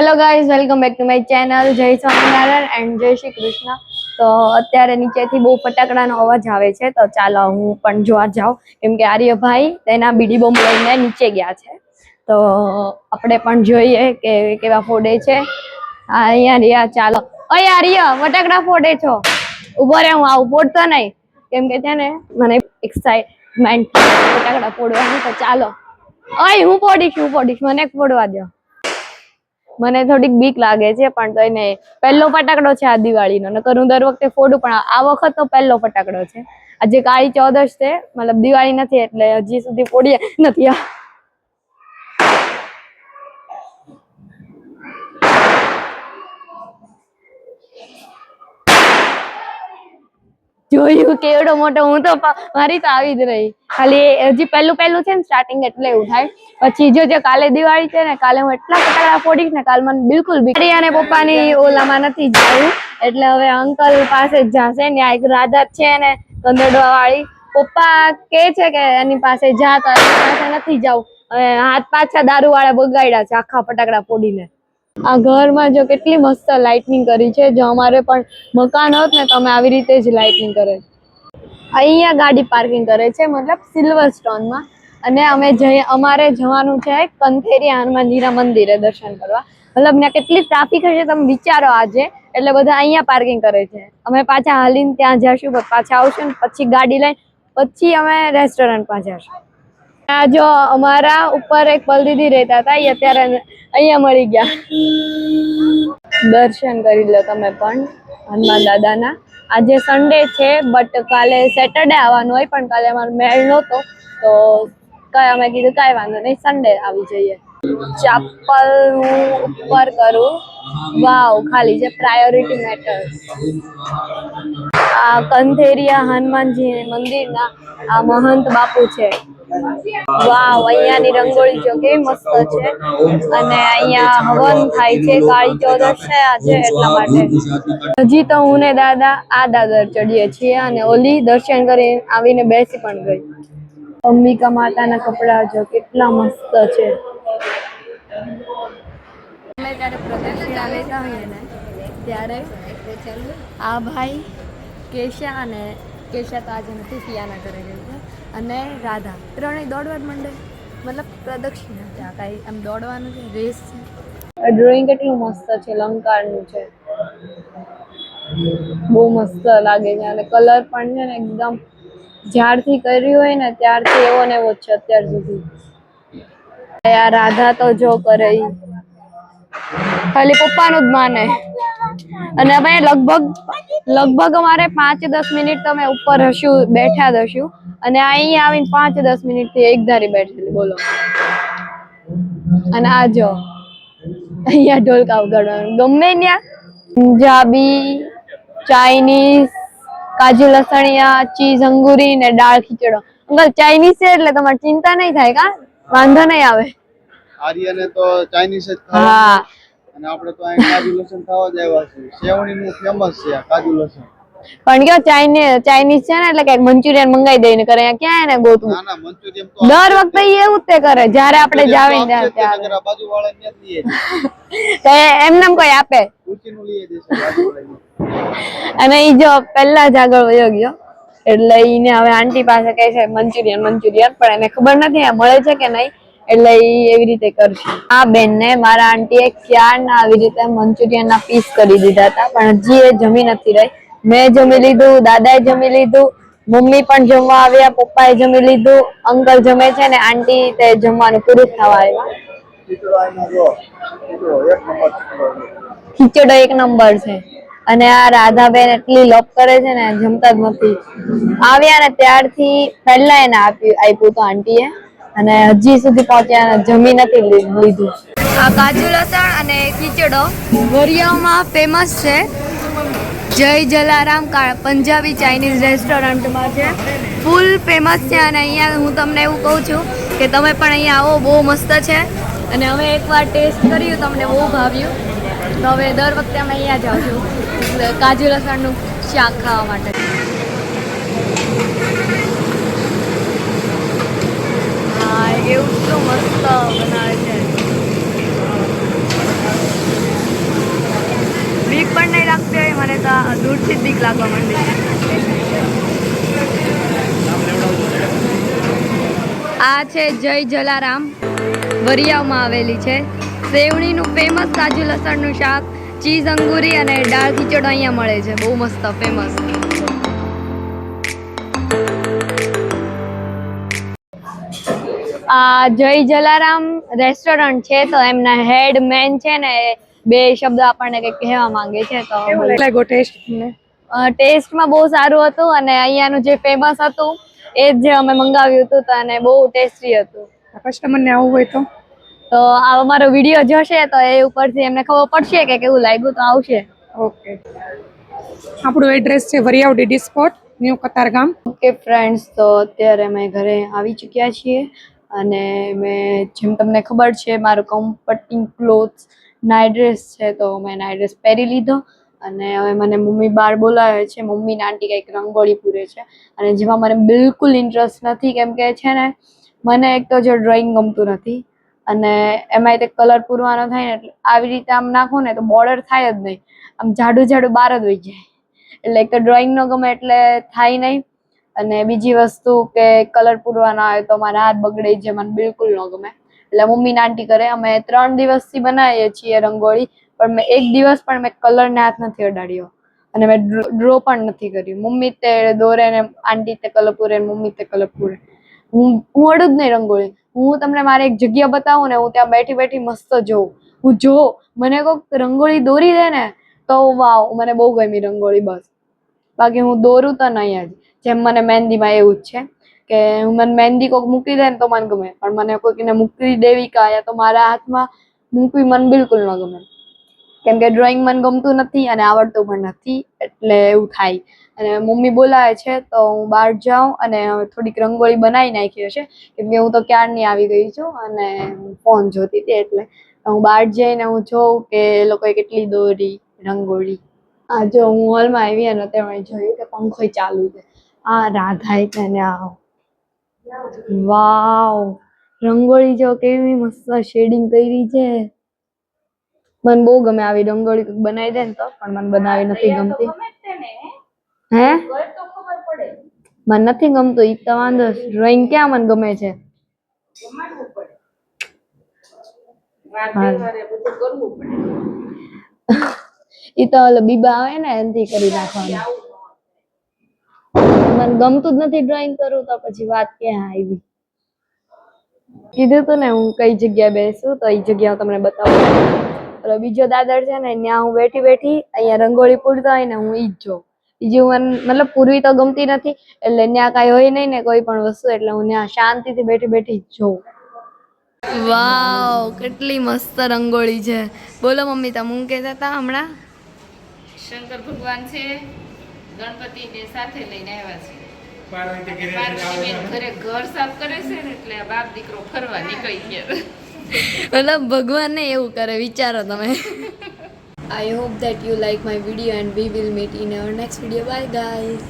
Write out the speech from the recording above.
Hello guys welcome back to my channel Jay Swaminarayan and જય શ્રી કૃષ્ણ. તો અત્યારે નીચેથી બહુ ફટાકડાનો અવાજ આવે છે, તો ચાલો હું પણ જોવા જાઉં. કેમ કે આર્યભાઈ તેના બીડી બોમ્બ લઈને નીચે ગયા છે. તો આપણે પણ જોઈએ કે કેવા ફોડે છે. અહીંયા રહ્યા, ચાલો. અહીં આર્ય, ફટાકડા ફોડે છો? ઊભો રે હું આવું ફોડતો નહીં. કેમ કે છે ને, મને એક્સાઇટમેન્ટ ફટાકડા ફોડવાની તો ચાલો. અહીં હું ફોડીશ હું ફોડીશ. મને ફોડવા દો મને થોડીક બીક લાગે છે, પણ તો એને પહેલો ફટાકડો છે આ દિવાળીનો. નકર હું દર વખતે ફોડું, પણ આ વખત તો પહેલો ફટાકડો છે. આજે કાળી ચૌદશ છે, મતલબ દિવાળી નથી, એટલે હજી સુધી ફોડીએ નથી. જોયું કેવડો મોટો હું તો મારી તો આવી જ રહી. ખાલી હજી પહેલું પહેલું છે ને સ્ટાર્ટિંગ એટલે એવું થાય. પછી જો કાલે દિવાળી છે ને, કાલે હું એટલા ફટાકડા ફોડીશ ને, કાલ મને બિલકુલ બીક અને પપ્પાની ઓલામાં નથી જવું. એટલે હવે અંકલ પાસે જ જાશે આ એક રાધા છે ને કંદડવા વાળી પપ્પા કે છે કે એની પાસે જા તો પાસે નથી જવું. હાથ પાછા દારૂ વાળા બગાડ્યા છે, આખા ફટાકડા ફોડીને. આ ઘરમાં જો કેટલી મસ્ત લાઇટનિંગ કરી છે. જો અમારે પણ મકાન હોત ને તો અમે આવી રીતે જ લાઇટનિંગ કરે. અહીંયા ગાડી પાર્કિંગ કરે છે, મતલબ સિલ્વર સ્ટોનમાં અને અમે જઈ, અમારે જવાનું છે કંથેરી હનુમાનજીના મંદિરે દર્શન કરવા. મતલબ ત્યાં કેટલી ટ્રાફિક હશે તમે વિચારો આજે. એટલે બધા અહીંયા પાર્કિંગ કરે છે. અમે પાછા હાલીને ત્યાં જશું પાછા આવશું ને પછી ગાડી લઈને, પછી અમે રેસ્ટોરન્ટમાં જશું જો અમારા ઉપર એક પલદીદી રહેતા હતા અત્યારે અહીંયા મળી ગયા. દર્શન કરી લો તમે પણ, હનુમાન દાદાના. આજે સન્ડે છે બટ કાલે સેટરડે આવવાનું હોય, પણ કાલે અમારો મેળ નહોતો. તો કાંઈ અમે કીધું, કાંઈ વાંધો નહીં સન્ડે આવી જઈએ. ચપ્પલ હું ઉપર કરું. વાવ, ખાલી છે પ્રાયોરિટી મેટર્સ આ કંથેરિયા હનુમાનજી મંદિરના આ મહંત બાપુ છે. વાવ, અહીંયાની રંગોળી જો કેવી મસ્ત છે. અને અહીંયા હવન થાય છે, કાળી ચૌદશ છે આજે એટલા માટે. હજી તો હું ને દાદા આ દાદર ચડીએ છીએ અને ઓલી દર્શન કરી આવીને બેસી પણ ગઈ. અંબિકા માતાના કપડા જો કેટલા મસ્ત છે. ત્યારે આ ભાઈ કેશા અને કેશા તો આજે નથી સિયાના ઘરે ગઈ. અને રાધા. ત્રણેય દોડવા જ માંડે. મતલબ પ્રદક્ષિણા ત્યાં કાંઈ આમ દોડવાનું છે, રેસ છે. ડ્રોઈંગ કેટલું મસ્ત છે લંકારનું છે. બહુ મસ્ત લાગે છે. અને કલર પણ છે ને એકદમ જ્યારથી કર્યું હોય ને ત્યારથી એવો ને એવો છે અત્યાર સુધી. આ રાધા તો જો કરે ખાલી પપ્પાનું જ માને અને અમે લગભગ લગભગ અમારે પાંચ દસ મિનિટ તમે ઉપર હશું, બેઠા જ હશું. અને અહીંયા આવીને પાંચ દસ મિનિટથી એક ધારી બેઠેલી બોલો. અને આ જો અહીંયા ઢોલકા વગાડવાનું ગમે ત્યાં? પંજાબી ચાઇનીઝ કાજુ લસણિયા ચીઝ અંગુરી ને દાળ ખીચડો. અંકલ ચાઇનીઝ છે એટલે તમારે ચિંતા નહીં થાય કા? વાંધો નહીં આવે. આર્યને તો ચાઇનીઝ જ ખાવા હા. અને આપણે તો અહીં કાજુ લસણ ખાવા જ આવ્યા છીએ. સેવણીનું ફેમસ છે કાજુ લસણ. પણ કયો ચાઇનીઝ ચાઇનીઝ છે ને એટલે કંઈક મંચુરિયન મંગાવી દઈને કરે ક્યાં એને ગોતવું? દર વખતે એવું જ તે કરે જયારે આપણે જાવે ત્યાં ત્યારે બાજુ ને લઈએ તો કોઈ આપે? અને ઈ જો પહેલા જ આગળ વયો ગયો એટલે ઈને હવે આંટી પાસે કહે છે મંચુરિયન મંચુરિયન પણ એને ખબર નથી આ મળે છે કે નહીં? એટલે ઈ એવી રીતે કરશે. આ બેન ને મારા આંટીએ ક્યારના આવી રીતે મંચુરિયન ના પીસ કરી દીધા હતા પણ હજી એ જમી નથી રહી. મેં જમી લીધું, દાદાએ જમી લીધું, મમ્મી પણ જમવા આવ્યા, પપ્પાએ જમી લીધું, અંકલ જમે છે ને આંટી તે જમવાનું પૂરું થવા આવ્યા. ખીચડો એક નંબર છે. અને આ રાધાબેન એટલી લપ કરે છે ને, જમતા જ નથી. આવ્યા ને ત્યારથી પહેલા એને આપ્યું આપ્યું તો આંટીએ. અને હજી સુધી પહોંચ્યા જમી નથી લીધું. આ કાજુ લસણ અને ખીચડો વરિયામાં ફેમસ છે. જય જલારામ પંજાબી ચાઇનીઝ રેસ્ટોરન્ટમાં છે. ફૂલ ફેમસ છે અને અહીંયા હું તમને એવું કહું છું કે તમે પણ અહીંયા આવો, બહુ મસ્ત છે. અને અમે એકવાર ટેસ્ટ કર્યું તમને બહુ ભાવ્યું. તો હવે દર વખતે અમે અહીંયા જાઉં છું. કાજુ લસણનું શાક ખાવા માટે. હા, એવું તો મસ્ત બનાવે છે. લાગતી હોય, મને તો દૂરથી જ બીક લાગવા માંડી આ છે જય જલારામ વરિયાવમાં આવેલી છે. સેવણીનું ફેમસ કાજુ લસણનું શાક, ચીઝ અંગુરી અને દાળ ખીચડો અહીંયા મળે છે. બહુ મસ્ત ફેમસ આ જય જલારામ રેસ્ટોરન્ટ છે, તો એમના હેડ મેન છે ને બે શબ્દ આપણને કંઈક કહેવા માંગે છે તો કેવું લાગ્યો ટેસ્ટ ટેસ્ટમાં બહુ સારું હતું અને અહીંયાનું જે ફેમસ હતું એ જ જે અમે મંગાવ્યું હતું તો અને બહુ ટેસ્ટી હતું. કસ્ટમર ને આવું હોય તો? તો આ અમારો વીડિયો જોશે તો એ ઉપરથી એમને ખબર પડશે કે કેવું લાગ્યું તો આવશે. ઓકે. આપણું એડ્રેસ છે Variyav DD spot new Katargam okay friends તો અત્યારે અમે ઘરે આવી ચૂક્યા છીએ. અને મેં જેમ તમને ખબર છે મારું કમ્ફર્ટિંગ ક્લોથ્સ નાઇટ ડ્રેસ છે, તો મેં નાઇટ ડ્રેસ પહેરી લીધો. અને હવે મને મમ્મી બહાર બોલાવે છે, મમ્મી આંટી કંઈક રંગોળી પૂરે છે. અને જેમાં મને બિલકુલ ઇન્ટરેસ્ટ નથી, કેમ કે છે ને, મને એક તો જો ડ્રોઈંગ ગમતું નથી. અને એમાંય તે કલર પૂરવાનો થાય ને, એટલે આવી રીતે આમ નાખો ને, તો બોર્ડર થાય જ નહીં. આમ જાડું જાડું બહાર જ વહી જાય. એટલે એક તો ડ્રોઈંગ ન ગમે એટલે થાય નહીં. અને બીજી વસ્તુ કે કલર પૂરવાના આવે તો મારા હાથ બગડે જે મને બિલકુલ ન ગમે. એટલે મમ્મી આંટી કરે અમે ત્રણ દિવસથી બનાવીએ છીએ રંગોળી, પણ મેં એક દિવસ પણ મેં કલરને હાથ નથી અડાડ્યો. અને મેં ડ્રો પણ નથી કર્યું. મમ્મી તે દોરે ને આંટી તે કલર પૂરે મમ્મી તે કલર પૂરે. હું હું અડું જ નહીં રંગોળી. હું તમને મારે એક જગ્યા બતાવું ને હું ત્યાં બેઠી બેઠી મસ્ત જોઉં. હું જો મને કોઈક રંગોળી દોરી દે ને તો વાવ, મને બહુ ગમી રંગોળી બસ. બાકી હું દોરું તો નહીં જ. જેમ મને મહેંદીમાં એવું જ છે. કે હું મને મહેંદી કોઈક મૂકી દે ને તો મને ગમે. પણ મને કોઈકને મૂકી દેવી કાયા તો મારા હાથમાં મૂકવી મને બિલકુલ ન ગમે. કેમ કે ડ્રોઈંગ મને ગમતું નથી અને આવડતું પણ નથી, એટલે એવું થાય. અને મમ્મી બોલાવે છે તો હું બહાર જાઉં અને થોડીક રંગોળી બનાવી નાખી હશે. કેમ કે હું તો ક્યારની આવી ગઈ છું અને ફોન જોતી હતી એટલે. હું બહાર જઈને હું જોઉં કે એ લોકોએ કેટલી દોરી, રંગોળી. આ જો હું હોલમાં આવી અને તેમાં જોયું કે પંખો ચાલુ છે. આ રાધા છે ને આ વાવ રંગોળી જો કેવી મસ્ત શેડિંગ કરી છે. મને બહુ ગમે આવી રંગોળી બનાવી દે ને તો પણ મને બનાવી નથી ગમતી. હે? મને નથી ગમતું ઈ તો વાંધો ડ્રોઈંગ ક્યાં મને ગમે છે? ઈ તો ઓલો બીબા આવે ને એનથી કરી નાખવાનું મને ગમતું જ નથી ડ્રોઈંગ કરવું તો પછી વાત ક્યાં આવી? કીધું તું ને હું કઈ જગ્યા બેસું તો એ જગ્યા હું તમને બતાવું. બીજો દાદર છે ને ત્યાં હું બેઠી બેઠી અહીંયા રંગોળી પૂરતા હોય ને હું ઈ જ જોઉં. બીજું મને મતલબ પૂરવી તો ગમતી નથી એટલે ત્યાં કાંઈ હોય નહીં ને કોઈ પણ વસ્તુ એટલે હું ત્યાં શાંતિથી બેઠી બેઠી જ જોઉં. વાવ કેટલી મસ્ત રંગોળી છે. બોલો મમ્મી તમે હું કહેતા હતા હમણાં? શંકર ભગવાન છે. ગણપતિને સાથે લઈને આવ્યા છે. પાર્વતીબેન ઘરે ઘર સાફ કરે છે ને એટલે બાપ દીકરો ફરવા નીકળી ગયા. મતલબ ભગવાનને એવું કરે વિચારો તમે. I hope that you like my video and we will meet in our next video. Bye guys.